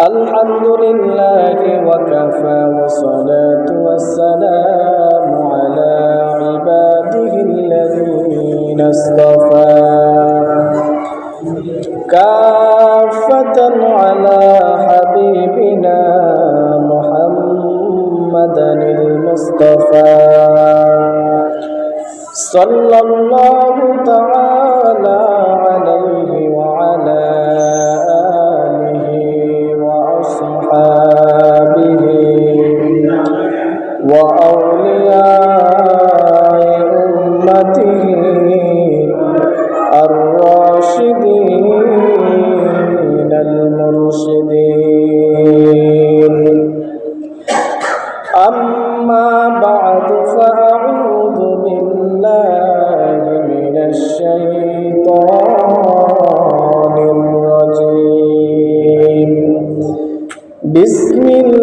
الحمد لله وكفى والصلاة والسلام على عباده الذين اصطفى كافة على حبيبنا محمدا المصطفى صلى الله تعالى أمته الراشدين المرشدين أما بعد فأعوذ بالله من الشيطان الرجيم بسم الله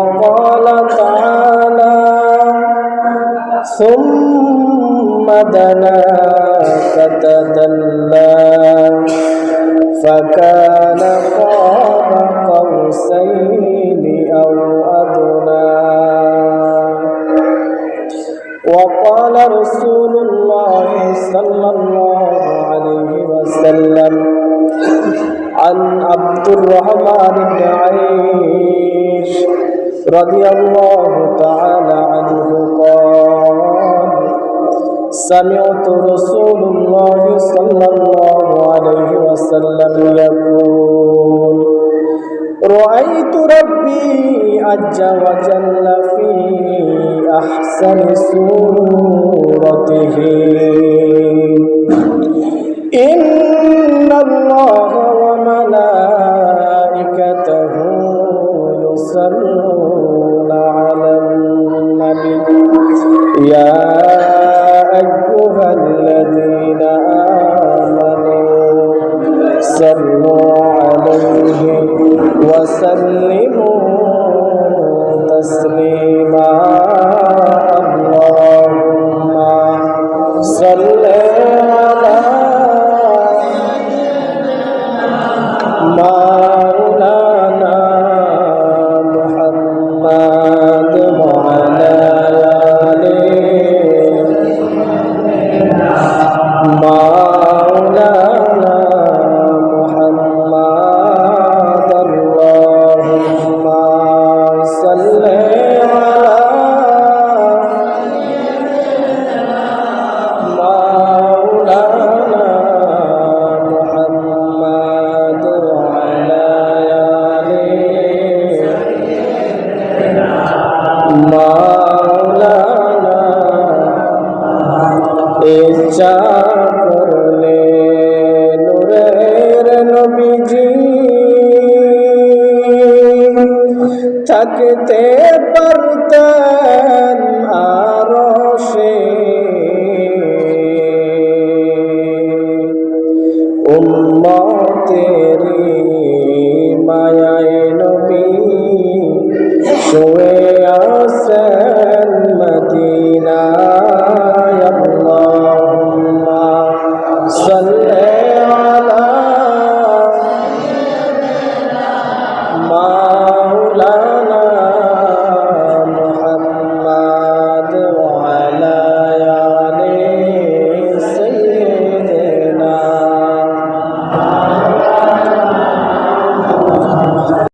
وقال تعالى ثم دنا فتدلى فكان قاب قوسين أو أدنى وقال رسول الله صلى الله عليه وسلم عن عبد الرحمن بن عيش رضي الله تعالى عنه قال سمعت رسول الله صلى الله عليه وسلم يقول رأيت ربي عز وجل في أحسن صورته. صلوا عليه وسلموا ইশা করলে নূরের নবীজি। থাকতে পারতেন আরও সে। উন্মতের